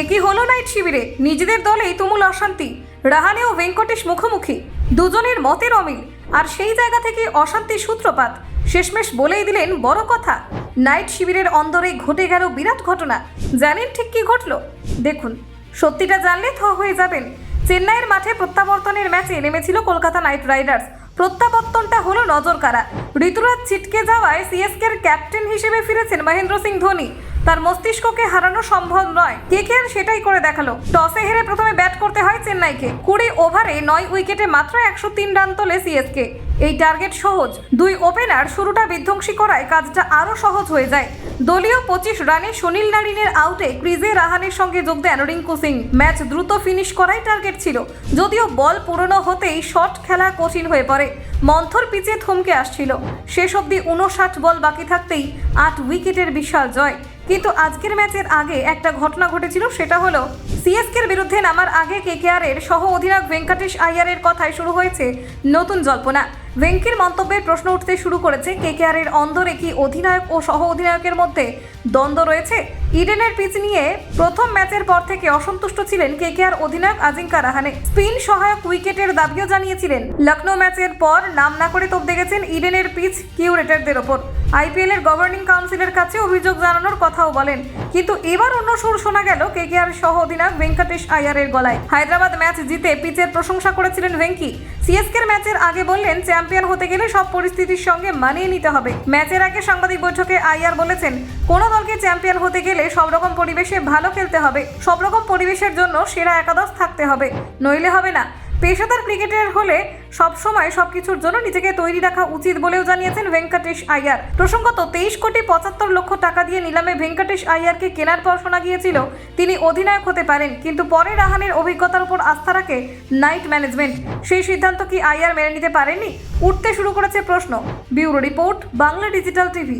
এ কি হলো নাইট শিবিরে। নিজেদের দলেই তুমুল অশান্তি। রাহানে ও ভেঙ্কটেশ মুখোমুখি। দুজনের মতের অমিল। আর সেই জায়গা থেকে অশান্তির সূত্রপাত। শেষমেশ বলেই দিলেন, বড় কথা। নাইট শিবিরের অন্দরে ঘটে গেল বিরাট ঘটনা। জানেন ঠিক কি ঘটলো? দেখুন। সত্যিটা জানলে থ হয়ে যাবেন। চেন্নাইয়ের মাঠে প্রত্যাবর্তনের ম্যাচে নেমেছিল কলকাতা নাইট রাইডার্স। প্রত্যাবর্তনটা হলো নজর কাড়া ঋতুরাজ ছিটকে যাওয়ায় সিএসকের ক্যাপ্টেন হিসেবে ফিরেছেন মহেন্দ্র সিং ধোনি। তার মস্তিষ্ককে হারানো সম্ভব নয়। কে কে সেটাই করে দেখাল? টসে হেরে প্রথমে ব্যাট করতে হয় চেন্নাইকে। কুড়ি ওভারে নয় উইকেটে মাত্র একশো তিন রান তোলে সিএসকে। এই টার্গেট সহজ। দুই ওপেনার শুরুটা বিধ্বংসী করায় কাজটা আরও সহজ হয়ে যায়। দলীয় পঁচিশ রানে সুনীল নারিনের আউটে ক্রিজে রাহানের সঙ্গে যোগ দেন রিঙ্কু সিং। ম্যাচ দ্রুত ফিনিশ করাই টার্গেট ছিল। যদিও বল পুরনো হতেই শট খেলা কঠিন হয়ে পড়ে। মন্থর পিচে থমকে আসছিল। শেষ অবধি উনষাট বল বাকি থাকতেই আট উইকেটের বিশাল জয়। কিন্তু আজকের ম্যাচের আগে একটা ঘটনা ঘটেছিল, সেটা হলো সিএসকের বিরুদ্ধে নামার আগে কেকেআরের সহ অধিনায়ক ভেঙ্কটেশ আইয়ারের কথায় শুরু হয়েছে নতুন জল্পনা। ভেঙ্কির মন্তব্যের প্রশ্ন উঠতে শুরু করেছে কেকেআরের অন্দরে কি অধিনায়ক ও সহ অধিনায়কের মধ্যে দ্বন্দ্ব রয়েছে। ইডেনের পিচ নিয়ে প্রথম ম্যাচের পর থেকে অসন্তুষ্ট ছিলেন কেকেআর অধিনায়ক আজিঙ্কা রাহানে। স্পিন সহায়ক উইকেটের দাবিও জানিয়েছিলেন। লখনৌ ম্যাচের পর নাম না করে তোপ দেখেছেন ইডেনের পিচ কিউরেটারদের ওপর। আইপিএল এর গভর্নিং কাউন্সিলের কাছে অভিযোগ জানানোর কথাও বলেন। কিন্তু এবার অন্য সুর শোনা গেল কেকেআর সহ অধিনায়ক ভেঙ্কটেশ আয়ারের গলায়। হায়দ্রাবাদ ম্যাচ জিতে পিচের প্রশংসা করেছিলেন ভেঙ্কি। সিএসকের ম্যাচের আগে বললেন চ্যাম্পিয়ন হতে গেলে সব পরিস্থিতির সঙ্গে মানিয়ে নিতে হবে। ম্যাচের আগে সাংবাদিক বৈঠকে আইয়ার বলেছেন, কোন দলকে চ্যাম্পিয়ন হতে গেলে সব রকম পরিবেশে ভালো খেলতে হবে। সব রকম পরিবেশের জন্য সেরা একাদশ থাকতে হবে, নইলে হবে না। পেশাদার ক্রিকেটার হলে সবসময় সবকিছুর জন্য নিজেকে তৈরি রাখা উচিত বলেও জানিয়েছেন ভেঙ্কটেশ আইয়ার প্রসঙ্গত, তেইশ কোটি পঁচাত্তর লক্ষ টাকা দিয়ে নিলামে ভেঙ্কটেশ আইয়ারকে কেনার পর শোনা গিয়েছিল, তিনি অধিনায়ক হতে পারেন, কিন্তু পরে রাহানের অভিজ্ঞতার উপর আস্থা রাখে নাইট ম্যানেজমেন্ট। সেই সিদ্ধান্ত কি আইয়ার মেনে নিতে পারেনি উঠতে শুরু করেছে প্রশ্ন। Bureau report, Bangla digital TV.